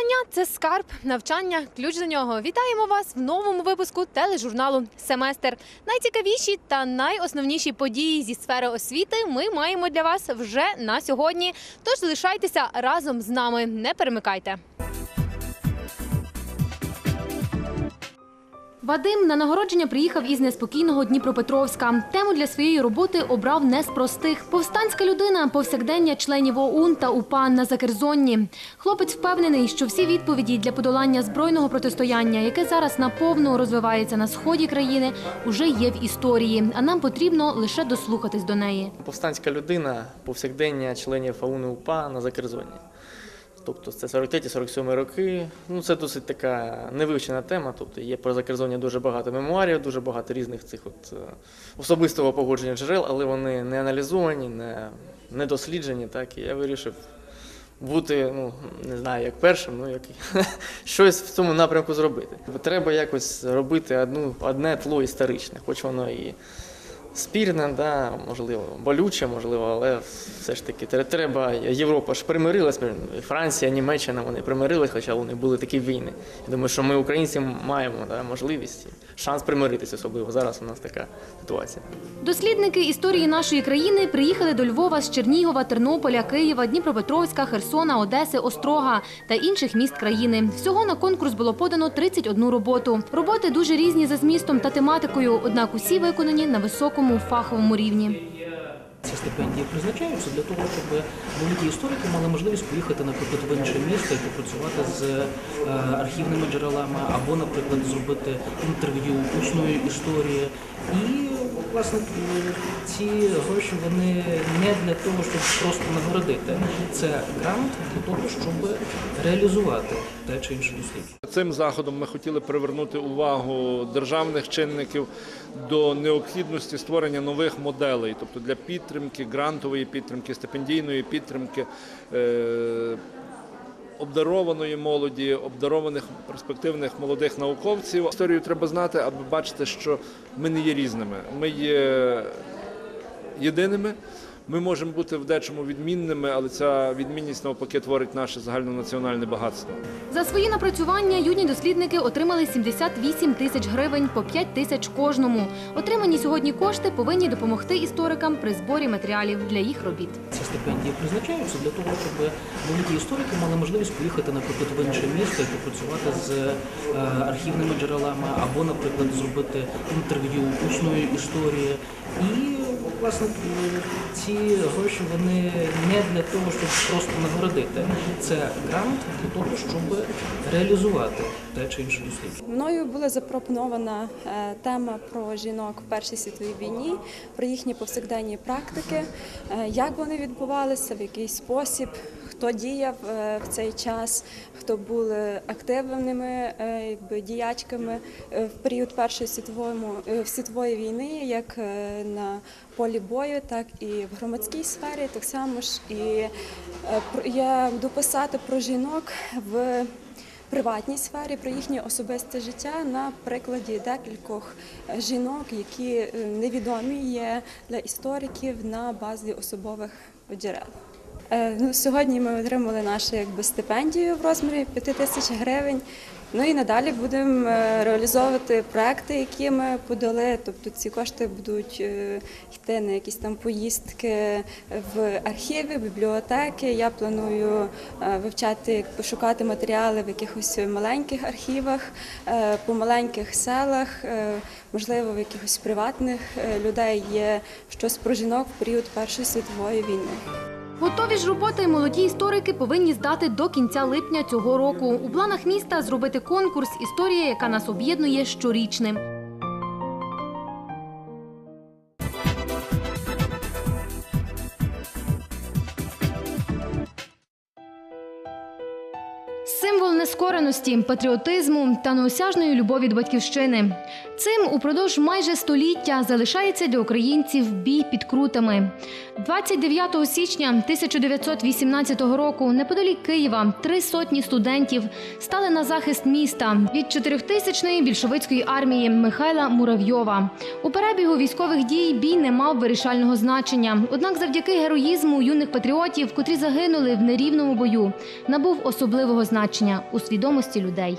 Знання це скарб, навчання, ключ до нього. Вітаємо вас в новому випуску тележурналу Семестр. Найцікавіші та найосновніші події зі сфери освіти ми маємо для вас вже на сьогодні. Тож залишайтеся разом з нами, не перемикайте. Вадим на нагородження приїхав із неспокійного Дніпропетровська. Тему для своєї роботи обрав не з простих. Повстанська людина, повсякдення членів ОУН та УПА на Закерзонні. Хлопець впевнений, що всі відповіді для подолання збройного протистояння, яке зараз наповну розвивається на сході країни, уже є в історії. А нам потрібно лише дослухатись до неї. Повстанська людина повсякдення членів АУН і УПА на Закерзоні. Тобто це 43-47 роки. Ну, це досить така невивчена тема. Тобто є про Закерзоння дуже багато мемуарів, дуже багато різних цих от, е, особистого погодження джерел, але вони не аналізовані, не, не досліджені. Так? І я вирішив бути, ну, не знаю, як першим, ну як щось в цьому напрямку зробити. Треба якось робити одну, одне тло історичне, хоч воно і спірне, да, можливо, болюче, можливо, але все ж таки тре- треба. Європа ж примирилась, Франція, Німеччина вони примирились, хоча вони були такі війни. Я думаю, що ми, українці, маємо да, можливість, шанс примиритися, особливо зараз у нас така ситуація. Дослідники історії нашої країни приїхали до Львова з Чернігова, Тернополя, Києва, Дніпропетровська, Херсона, Одеси, Острога та інших міст країни. Всього на конкурс було подано 31 роботу. Роботи дуже різні за змістом та тематикою, однак усі виконані на високому фаховому рівні. Ці стипендії призначаються для того, щоб великі історики мали можливість поїхати, наприклад, в інше місто і попрацювати з е, архівними джерелами, або, наприклад, зробити інтерв'ю усної історії. І власне ці гроші вони не для того, щоб просто нагородити. Це грант для того, щоб реалізувати те чи інше дослідження. Цим заходом ми хотіли привернути увагу державних чинників до необхідності створення нових моделей, тобто для підтримки, грантової підтримки, стипендійної підтримки. е, Обдарованої молоді, обдарованих перспективних молодих науковців. Історію треба знати, аби бачити, що ми не є різними. Ми є єдиними. Ми можемо бути в дечому відмінними, але ця відмінність навпаки творить наше загальнонаціональне багатство. За свої напрацювання юні дослідники отримали 78 тисяч гривень по 5 тисяч кожному. Отримані сьогодні кошти повинні допомогти історикам при зборі матеріалів для їх робіт. Ці стипендії призначаються для того, щоб великі історики мали можливість поїхати, наприклад, в інше місто і попрацювати з е, архівними джерелами, або, наприклад, зробити інтерв'ю усної історії. І власне ці гроші вони не для того, щоб просто нагородити. Це грант для того, щоб реалізувати те чи інше дослідження. Мною була запропонована е, тема про жінок в Першій світовій війні, про їхні повсякденні практики, е, як вони відбувалися, в який спосіб, хто діяв е, в цей час, хто були активними е, якби, діячками е, в період Першої світової, е, світової війни, як е, на полі бою, так і в громадській сфері. Так само ж і е, я буду писати про жінок в приватній сфері, про їхнє особисте життя на прикладі декількох е, жінок, які е, невідомі є для істориків на базі особових джерел. Е, Ну, сьогодні ми отримали нашу якби, стипендію в розмірі 5 тисяч гривень. Ну і надалі будемо е, реалізовувати проекти, які ми подали. Тобто ці кошти будуть е, йти на якісь там поїздки в архіви, бібліотеки. Я планую вивчати, якби, шукати матеріали в якихось маленьких архівах, по маленьких селах, можливо, в якихось приватних людей є щось про жінок в період Першої світової війни. Готові ж роботи молоді історики повинні здати до кінця липня цього року. У планах міста зробити конкурс Історія, яка нас об'єднує щорічним. Символ нескореності, патріотизму та неосяжної любові до батьківщини. Цим упродовж майже століття залишається для українців бій під крутами. 29 січня 1918 року неподалік Києва три сотні студентів стали на захист міста від чотирьохтисячної більшовицької армії Михайла Муравйова. У перебігу військових дій бій не мав вирішального значення. Однак, завдяки героїзму юних патріотів, котрі загинули в нерівному бою, набув особливого значення у свідомості людей.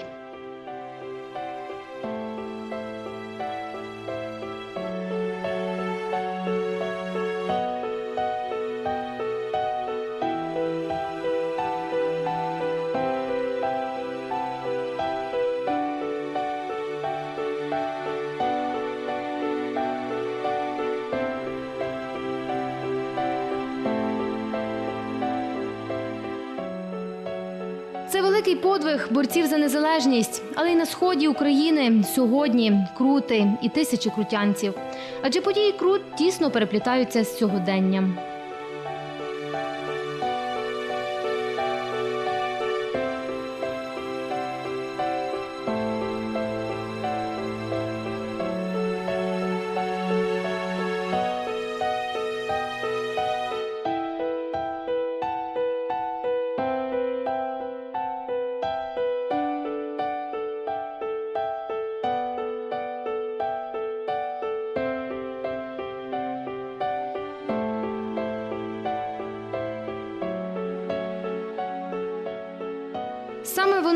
Великий подвиг борців за незалежність, але й на сході України сьогодні крути і тисячі крутянців. Адже події крут тісно переплітаються з сьогоденням.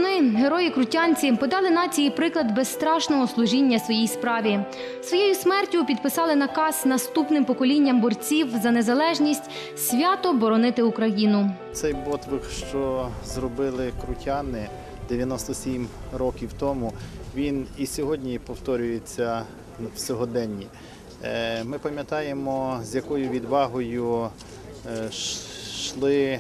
Вони, герої крутянці, подали нації приклад безстрашного служіння своїй справі. Своєю смертю підписали наказ наступним поколінням борців за незалежність свято боронити Україну. Цей подвиг, що зробили крутяни 97 років тому, він і сьогодні повторюється в сьогоденні. Е, Ми пам'ятаємо, з якою відвагою йшли е,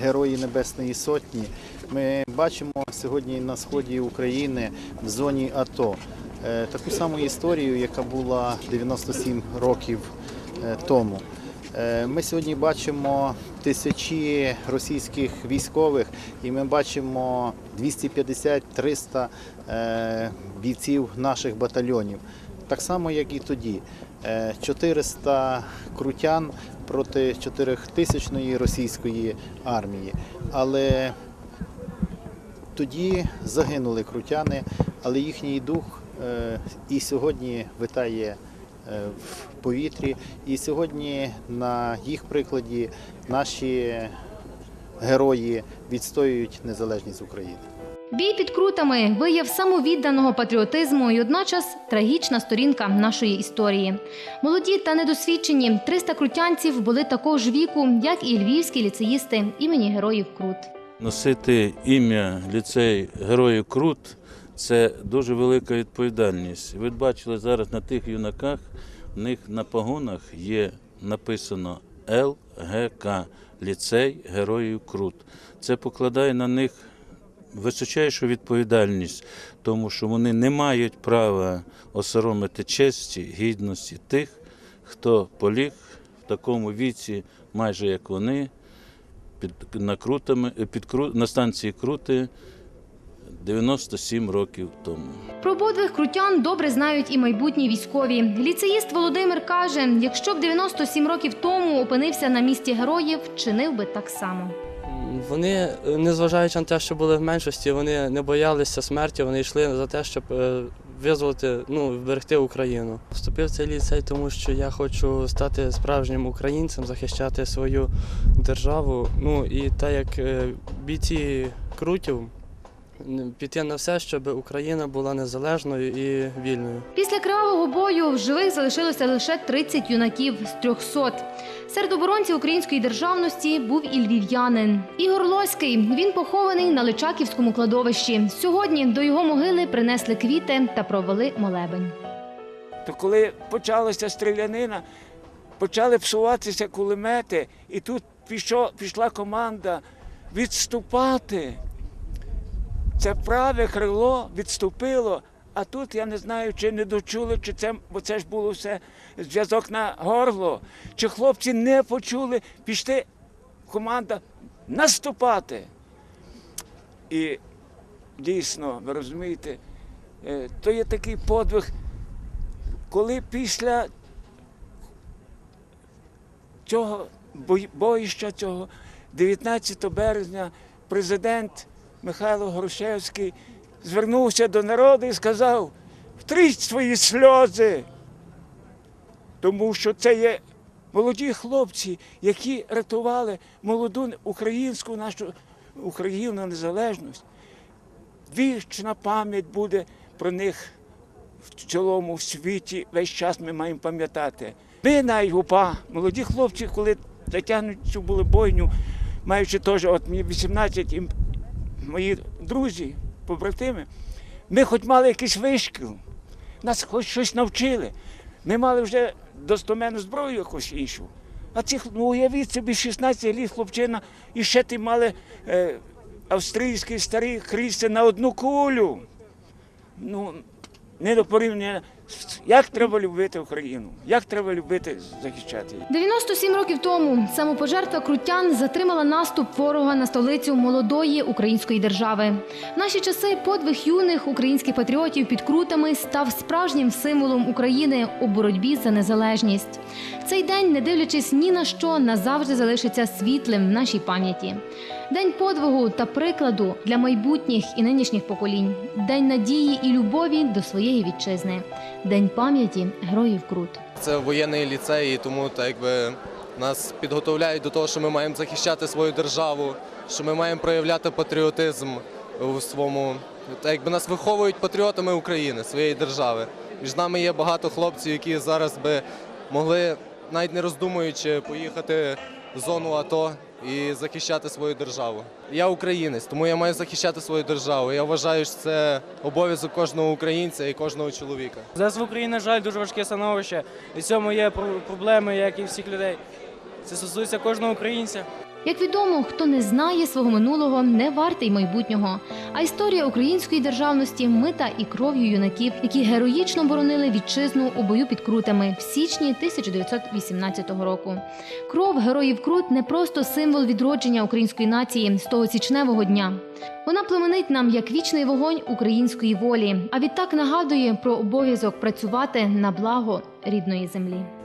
герої Небесної Сотні. Ми бачимо сьогодні на сході України в зоні АТО е, таку саму історію, яка була 97 років е, тому. Е, Ми сьогодні бачимо тисячі російських військових, і ми бачимо 250-300 е, бійців наших батальйонів. Так само, як і тоді. Е, 400 крутян проти 4000-ї російської армії. Але тоді загинули крутяни, але їхній дух е, і сьогодні витає е, в повітрі. І сьогодні на їх прикладі наші герої відстоюють незалежність України. Бій під крутами вияв самовідданого патріотизму і одночас трагічна сторінка нашої історії. Молоді та недосвідчені 300 крутянців були такого ж віку, як і львівські ліцеїсти імені героїв Крут. Носити ім'я ліцей Героїв Крут це дуже велика відповідальність. Ви бачили зараз на тих юнаках, в них на погонах є написано ЛГК ліцей Героїв Крут. Це покладає на них височайшу відповідальність, тому що вони не мають права осоромити честі, гідності тих, хто поліг в такому віці, майже як вони, під, на, крутами, під, Кру- на станції Крути 97 років тому. Про подвиг крутян добре знають і майбутні військові. Ліцеїст Володимир каже: якщо б 97 років тому опинився на місці героїв, чинив би так само. Вони, е, незважаючи на те, що були в меншості, вони не боялися смерті, вони йшли за те, щоб е, визволити, ну, вберегти Україну. Вступив в цей ліцей, тому що я хочу стати справжнім українцем, захищати свою державу. Ну і так як е, бійці крутів, піти на все, щоб Україна була незалежною і вільною. Після кривавого бою в живих залишилося лише 30 юнаків з 300. Серед оборонців української державності був і львів'янин. Ігор Лоський. Він похований на Личаківському кладовищі. Сьогодні до його могили принесли квіти та провели молебень. То коли почалася стрілянина, почали псуватися кулемети, і тут пішла команда відступати. Це праве крило відступило, а тут я не знаю, чи не дочули, чи це, бо це ж було все зв'язок на горло. Чи хлопці не почули, пішли команда наступати. І дійсно, ви розумієте, Е, То є такий подвиг, коли після цього боїща цього 19 березня президент Михайло Грушевський звернувся до народу і сказав: втріть свої сльози, тому що це є молоді хлопці, які рятували молоду українську нашу Україну незалежність. Вічна пам'ять буде про них в цілому світі. Весь час ми маємо пам'ятати. Ми навіть УПА, молоді хлопці, коли затягнуть цю були бойню, маючи теж, от мені 18 і мої друзі, побратими, ми хоч мали якийсь вишкіл, нас хоч щось навчили. Ми мали вже достомену зброю якусь іншу. А ці, ну уявіть собі, 16 літ хлопчина, і ще ти мали е, австрійський старий хрісти на одну кулю. Ну, не до порівняння, як треба любити Україну, як треба любити захищати її. 97 років тому самопожертва крутян затримала наступ ворога на столицю молодої української держави. В наші часи подвиг юних українських патріотів під крутами став справжнім символом України у боротьбі за незалежність. Цей день, не дивлячись ні на що, назавжди залишиться світлим в нашій пам'яті. День подвигу та прикладу для майбутніх і нинішніх поколінь. День надії і любові до своєї вітчизни. День пам'яті героїв Крут. Це воєнний ліцей, тому так якби нас підготовляють до того, що ми маємо захищати свою державу, що ми маємо проявляти патріотизм у своєму. Так якби нас виховують патріотами України, своєї держави. Між нами є багато хлопців, які зараз би могли, навіть не роздумуючи, поїхати в зону АТО і захищати свою державу. Я українець, тому я маю захищати свою державу. Я вважаю, що це обов'язок кожного українця і кожного чоловіка. Зараз в Україні, на жаль, дуже важке становище. І в цьому є про- проблеми, як і всіх людей. Це стосується кожного українця. Як відомо, хто не знає свого минулого, не вартий майбутнього. А історія української державності мита і кров'ю юнаків, які героїчно боронили вітчизну у бою під крутами в січні 1918 року. Кров героїв Крут не просто символ відродження української нації з того січневого дня. Вона племенить нам як вічний вогонь української волі, а відтак нагадує про обов'язок працювати на благо рідної землі.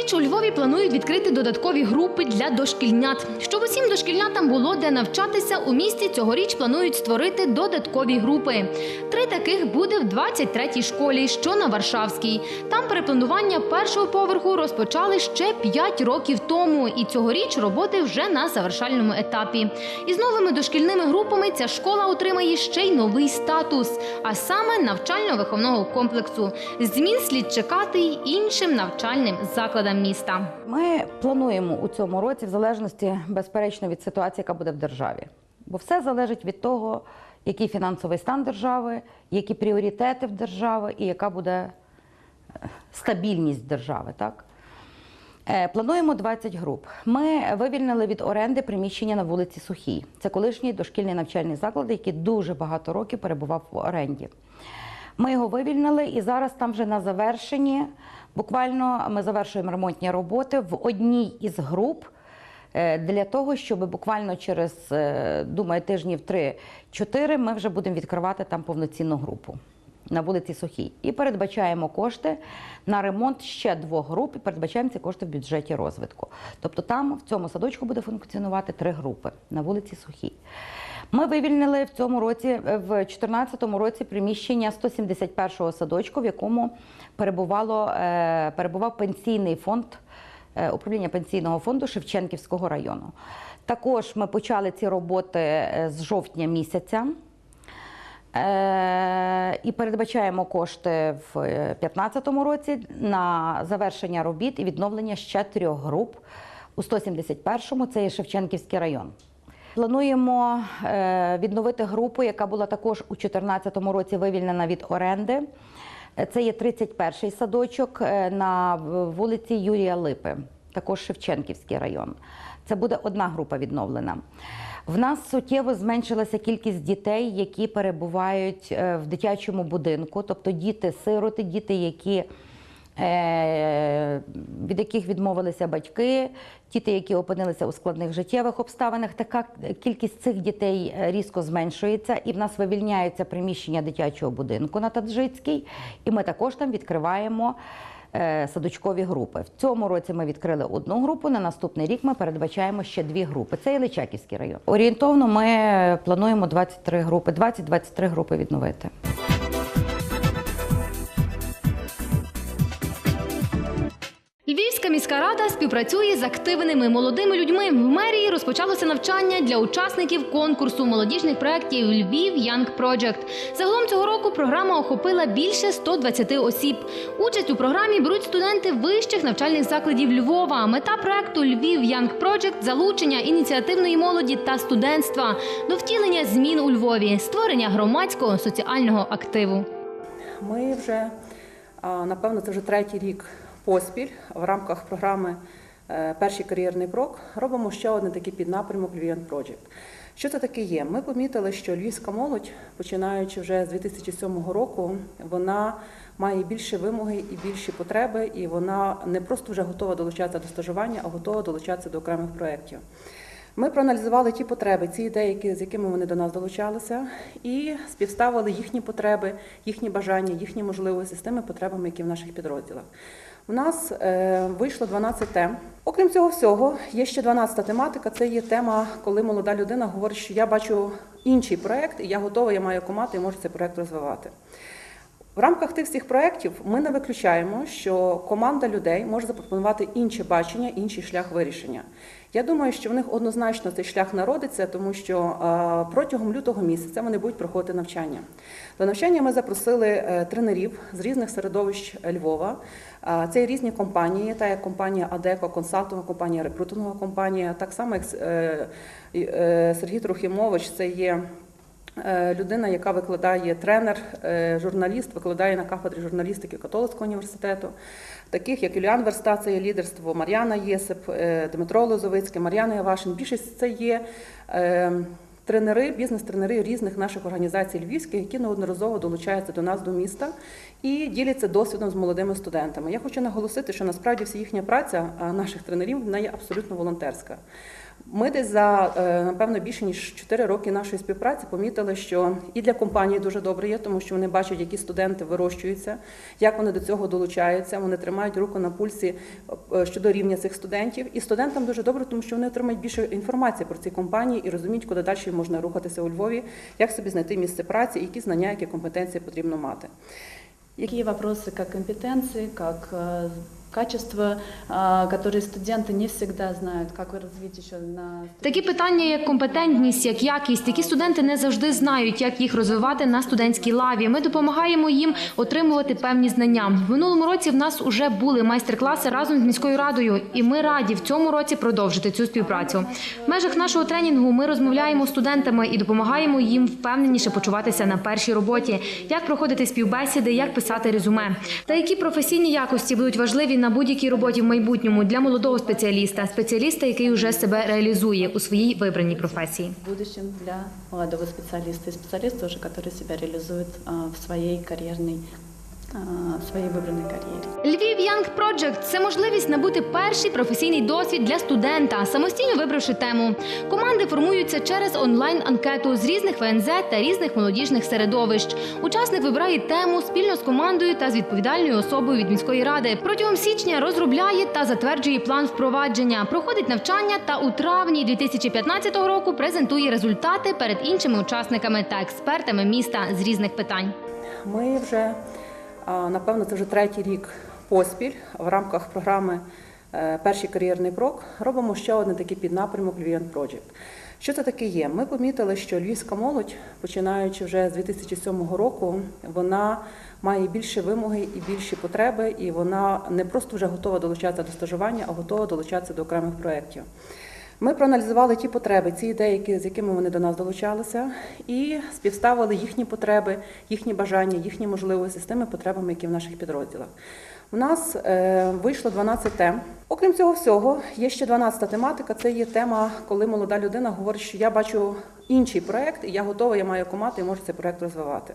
Цьогоріч у Львові планують відкрити додаткові групи для дошкільнят. Щоб усім дошкільнятам було де навчатися, у місті цьогоріч планують створити додаткові групи. Три таких буде в 23-й школі, що на Варшавській. Там перепланування першого поверху розпочали ще 5 років тому, і цьогоріч роботи вже на завершальному етапі. Із новими дошкільними групами ця школа отримає ще й новий статус, а саме навчально-виховного комплексу. Змін слід чекати й іншим навчальним закладам міста. Ми плануємо у цьому році, в залежності безперечно від ситуації, яка буде в державі. Бо все залежить від того, який фінансовий стан держави, які пріоритети в держави і яка буде е, стабільність держави. Так? Е, Плануємо 20 груп. Ми вивільнили від оренди приміщення на вулиці Сухій. Це колишній дошкільний навчальний заклад, який дуже багато років перебував в оренді. Ми його вивільнили і зараз там вже на завершенні. Буквально ми завершуємо ремонтні роботи в одній із груп е, для того, щоб буквально через, е, думаю, тижнів 3-4 ми вже будемо відкривати там повноцінну групу на вулиці Сухій. І передбачаємо кошти на ремонт ще двох груп і передбачаємо ці кошти в бюджеті розвитку. Тобто там в цьому садочку буде функціонувати три групи на вулиці Сухій. Ми вивільнили в цьому році, е, в 2014 році приміщення 171-го садочку, в якому перебувало, е, перебував пенсійний фонд е, управління пенсійного фонду Шевченківського району. Також ми почали ці роботи з жовтня місяця. І передбачаємо кошти в 2015 році на завершення робіт і відновлення ще трьох груп у 171-му, це є Шевченківський район. Плануємо е, відновити групу, яка була також у 2014 році вивільнена від оренди. Е, Це є 31-й садочок е, на вулиці Юрія Липи, також Шевченківський район. Це буде одна група відновлена. В нас суттєво зменшилася кількість дітей, які перебувають в дитячому будинку, тобто діти-сироти, діти, які від яких відмовилися батьки, діти, які опинилися у складних життєвих обставинах. Така кількість цих дітей е, різко зменшується, і в нас вивільняється приміщення дитячого будинку на Таджицькій, і ми також там відкриваємо. е, Садочкові групи в цьому році ми відкрили одну групу. На наступний рік ми передбачаємо ще дві групи. Це і Личаківський район. Орієнтовно ми плануємо 23 групи, 20-23 групи відновити. Львівська міська рада співпрацює з активними молодими людьми. В мерії розпочалося навчання для учасників конкурсу молодіжних проєктів Львів Young Project. Загалом цього року програма охопила більше 120 осіб. Участь у програмі беруть студенти вищих навчальних закладів Львова. Мета проекту Львів Young Project – залучення ініціативної молоді та студентства до втілення змін у Львові, створення громадського соціального активу. Ми вже, напевно, це вже третій рік поспіль в рамках програми е, Перший кар'єрний крок робимо ще один такий піднапрямок Lvivian Project. Що це таке є? Ми помітили, що львівська молодь, починаючи вже з 2007 року, вона має більші вимоги і більші потреби, і вона не просто вже готова долучатися до стажування, а готова долучатися до окремих проєктів. Ми проаналізували ті потреби, ці ідеї, з якими вони до нас долучалися, і співставили їхні потреби, їхні бажання, їхні можливості з тими потребами, які в наших підрозділах. У нас е, вийшло 12 тем. Окрім цього всього, є ще 12 тематика. Це є тема, коли молода людина говорить, що я бачу інший проект, і я готова, я маю команду і можу цей проект розвивати. В рамках тих всіх проєктів ми не виключаємо, що команда людей може запропонувати інше бачення, інший шлях вирішення. Я думаю, що в них однозначно цей шлях народиться, тому що е, протягом лютого місяця вони будуть проходити навчання. До навчання ми запросили е, тренерів з різних середовищ Львова. Е, Це різні компанії, та як компанія Адеко, консалтингова компанія, рекрутингова компанія, так само як Сергій Трохимович, це є. Е, Людина, яка викладає тренер, е, журналіст, викладає на кафедрі журналістики Католицького університету, таких як Юліан Верста, це є лідерство, Мар'яна Єсип, е, Дмитро Лозовицький, Мар'яна Явашин. Більшість це є тренери, бізнес-тренери різних наших організацій львівських, які неодноразово долучаються до нас до міста і діляться досвідом з молодими студентами. Я хочу наголосити, що насправді вся їхня праця наших тренерів вона є абсолютно волонтерська. Ми десь за е, напевно більше ніж 4 роки нашої співпраці помітили, що і для компанії дуже добре є, тому що вони бачать, які студенти вирощуються, як вони до цього долучаються. Вони тримають руку на пульсі е, щодо рівня цих студентів. І студентам дуже добре, тому що вони отримають більше інформації про ці компанії і розуміють, куди далі можна рухатися у Львові, як собі знайти місце праці, які знання, які компетенції потрібно мати. Какие вопросы как компетенции, как э, качества, э, которые студенты не всегда знают, как развить еще на... Такі питання, як компетентність, як якість, які студенти не завжди знають, як їх розвивати на студентській лаві. Ми допомагаємо їм отримувати певні знання. В минулому році в нас вже були майстер-класи разом з міською радою, і ми раді в цьому році продовжити цю співпрацю. В межах нашого тренінгу ми розмовляємо з студентами і допомагаємо їм впевненіше почуватися на першій роботі, як проходити співбесіди, як писати резюме, та які професійні якості будуть важливі на будь-якій роботі в майбутньому для молодого спеціаліста, спеціаліста, який вже себе реалізує у своїй вибраній професії. в для молодого спеціаліста і спеціаліста, який себе реалізує в своїй карьерной, э, в своей выбранной карьере. Львів Young Project – це можливість набути перший професійний досвід для студента, самостійно вибравши тему. Команди формуються через онлайн-анкету з різних ВНЗ та різних молодіжних середовищ. Учасник вибирає тему спільно з командою та з відповідальною особою від міської ради. Протягом січня розробляє та затверджує план впровадження, проходить навчання та у травні 2015 року презентує результати перед іншими учасниками та експертами міста з різних питань. Ми вже напевно це вже третій рік поспіль в рамках програми е, Перший кар'єрний крок робимо ще один такий піднапрямок Lvivian Project. Що це таке є? Ми помітили, що львівська молодь, починаючи вже з 2007 року, вона має більші вимоги і більші потреби, і вона не просто вже готова долучатися до стажування, а готова долучатися до окремих проєктів. Ми проаналізували ті потреби, ці ідеї, з якими вони до нас долучалися, і співставили їхні потреби, їхні бажання, їхні можливості з тими потребами, які в наших підрозділах. У нас е, вийшло 12 тем. Окрім цього всього, є ще 12 тематика. Це є тема, коли молода людина говорить, що я бачу інший проект, і я готова, я маю команду і можу цей проект розвивати.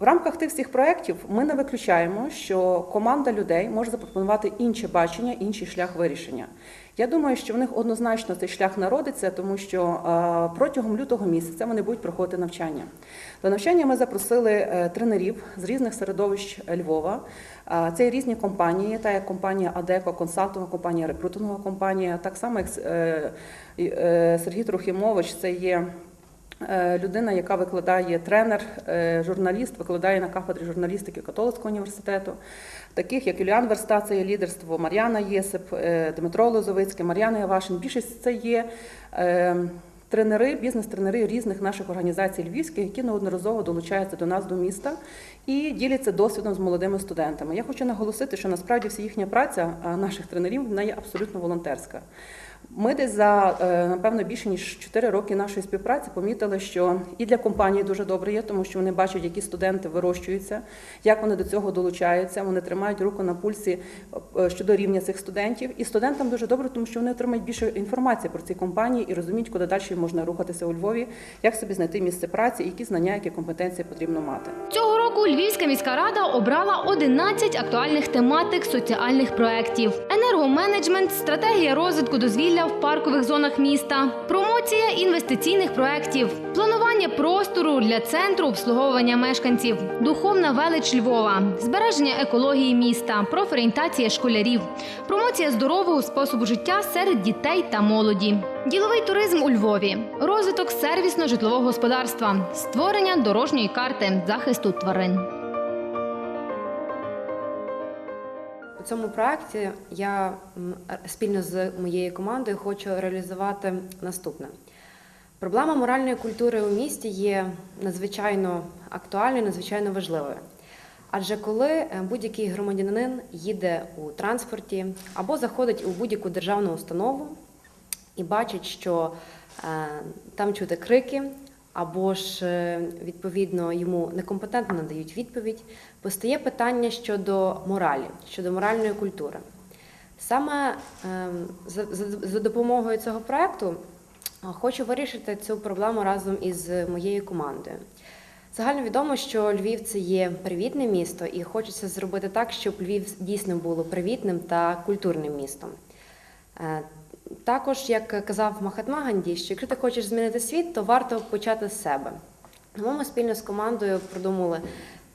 В рамках тих всіх проєктів ми не виключаємо, що команда людей може запропонувати інше бачення, інший шлях вирішення. Я думаю, що в них однозначно цей шлях народиться, тому що е, протягом лютого місяця вони будуть проходити навчання. До навчання ми запросили е, тренерів з різних середовищ Львова. Е, Це різні компанії, та як компанія Адеко, консалтингова компанія, рекрутингова компанія, так само як Сергій Трохімович, це є. Е, Людина, яка викладає тренер, е, журналіст, викладає на кафедрі журналістики Католицького університету, таких як Юліан Верста, це є лідерство, Мар'яна Єсип, е, Дмитро Лозовицький, Мар'яна Явашин. Більшість це є тренери, бізнес-тренери різних наших організацій львівських, які неодноразово долучаються до нас до міста і діляться досвідом з молодими студентами. Я хочу наголосити, що насправді вся їхня праця наших тренерів вона є абсолютно волонтерська. Ми десь за е, напевно більше ніж 4 роки нашої співпраці помітили, що і для компанії дуже добре є, тому що вони бачать, які студенти вирощуються, як вони до цього долучаються. Вони тримають руку на пульсі е, щодо рівня цих студентів. І студентам дуже добре, тому що вони отримають більше інформації про ці компанії і розуміють, куди далі можна рухатися у Львові, як собі знайти місце праці, які знання, які компетенції потрібно мати. Цього року Львівська міська рада обрала 11 актуальних тематик соціальних проєктів: енергоменеджмент, стратегія розвитку дозвілля в паркових зонах міста, промоція інвестиційних проєктів, планування простору для центру обслуговування мешканців, духовна велич Львова, збереження екології міста, профорієнтація школярів, промоція здорового способу життя серед дітей та молоді, діловий туризм у Львові, розвиток сервісно-житлового господарства, створення дорожньої карти захисту тварин. У цьому проєкті я спільно з моєю командою хочу реалізувати наступне. Проблема моральної культури у місті є надзвичайно актуальною, надзвичайно важливою. Адже коли е, будь-який громадянин їде у транспорті або заходить у будь-яку державну установу і бачить, що е, там чути крики, або ж е, відповідно йому некомпетентно надають відповідь, постає питання щодо моралі, щодо моральної культури. Саме ем, за, допомогою цього проекту хочу вирішити цю проблему разом із моєю командою. Загально відомо, що Львів це є привітне місто, і хочеться зробити так, щоб Львів дійсно було привітним та культурним містом. Також, як казав Махатма Ганді, що якщо ти хочеш змінити світ, то варто почати з себе. Тому ми спільно з командою продумали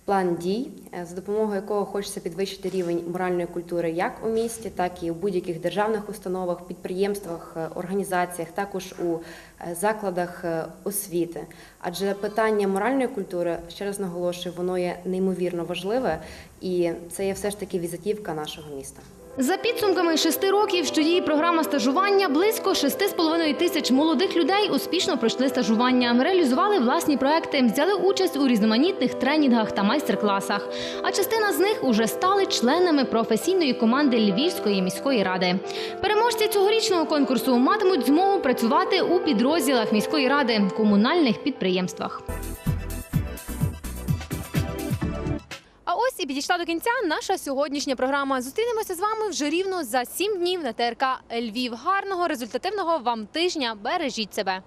план дій, е, за допомогою якого хочеться підвищити рівень моральної культури як у місті, так і у будь-яких державних установах, підприємствах, е, організаціях, також у е, закладах освіти. Адже питання моральної культури, ще раз наголошую, воно є неймовірно важливе, і це є все ж таки візитівка нашого міста. За підсумками шести років, що діє програма стажування, близько 6,5 тисяч молодих людей успішно пройшли стажування, реалізували власні проекти, взяли участь у різноманітних тренінгах та майстер-класах. А частина з них уже стали членами професійної команди Львівської міської ради. Переможці цьогорічного конкурсу матимуть змогу працювати у підрозділах міської ради, комунальних підприємствах. І підійшла до кінця наша сьогоднішня програма. Зустрінемося з вами вже рівно за сім днів на ТРК Львів. Гарного результативного вам тижня. Бережіть себе.